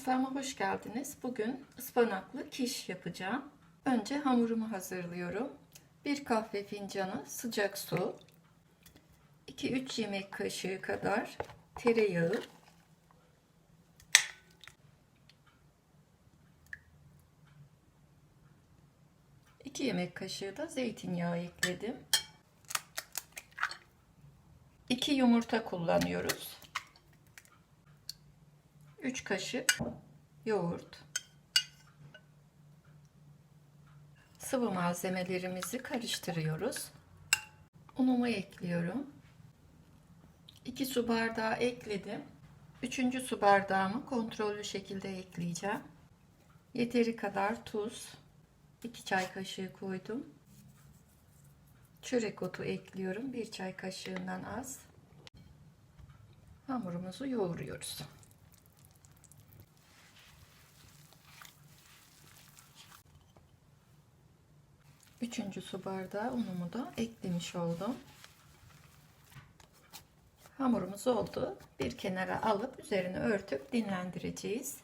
Mutfağıma hoş geldiniz. Bugün ıspanaklı kiş yapacağım. Önce hamurumu hazırlıyorum. 1 kahve fincanı sıcak su, 2-3 yemek kaşığı kadar tereyağı, iki yemek kaşığı da zeytinyağı ekledim. 2 yumurta kullanıyoruz. 3 kaşık yoğurt. Sıvı malzemelerimizi karıştırıyoruz. Unumu ekliyorum. 2 su bardağı ekledim. 3. su bardağımı kontrollü şekilde ekleyeceğim. Yeteri kadar tuz. 2 çay kaşığı koydum. Çörek otu ekliyorum. 1 çay kaşığından az. Hamurumuzu yoğuruyoruz. Üçüncü su bardağı unumu da eklemiş oldum. Hamurumuz oldu. Bir kenara alıp üzerine örtüp dinlendireceğiz.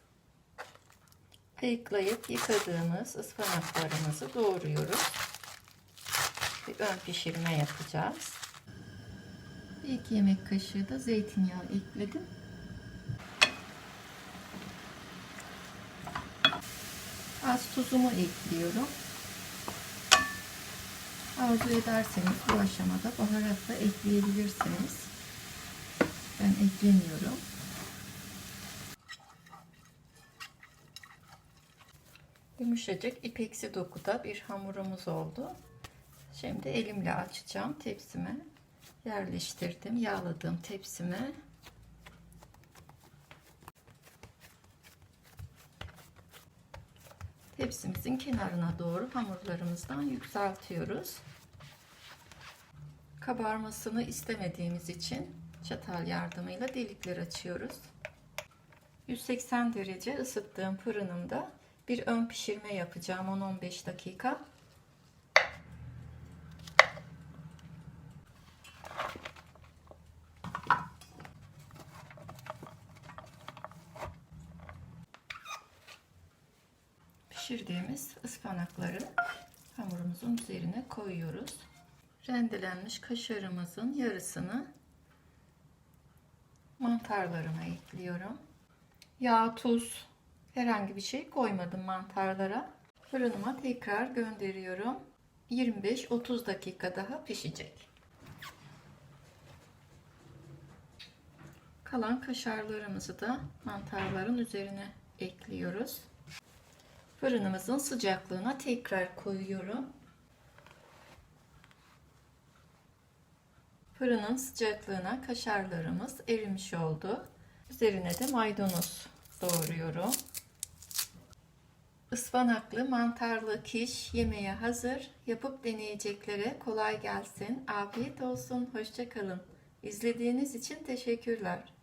Ayıklayıp yıkadığımız ıspanaklarımızı doğruyoruz. Bir ön pişirme yapacağız. Bir iki yemek kaşığı da zeytinyağı ekledim. Az tuzumu ekliyorum. Arzu ederseniz bu aşamada baharat da ekleyebilirsiniz. Ben eklemiyorum. Yumuşacık ipeksi dokuda bir hamurumuz oldu. Şimdi elimle açacağım tepsime. Yerleştirdim. Yağladığım tepsime. Tepsimizin kenarına doğru hamurlarımızdan yükseltiyoruz. Kabarmasını istemediğimiz için çatal yardımıyla delikler açıyoruz. 180 derece ısıttığım fırınımda bir ön pişirme yapacağım 10-15 dakika. Pişirdiğimiz ıspanakları hamurumuzun üzerine koyuyoruz. Rendelenmiş kaşarımızın yarısını mantarlarıma ekliyorum. Yağ, tuz, herhangi bir şey koymadım mantarlara. Fırınıma tekrar gönderiyorum. 25-30 dakika daha pişecek. Kalan kaşarlarımızı da mantarların üzerine ekliyoruz. Fırınımızın sıcaklığına tekrar koyuyorum. Fırının sıcaklığına kaşarlarımız erimiş oldu. Üzerine de maydanoz doğruyorum. Ispanaklı mantarlı kiş yemeğe hazır. Yapıp deneyeceklere kolay gelsin. Afiyet olsun. Hoşçakalın. İzlediğiniz için teşekkürler.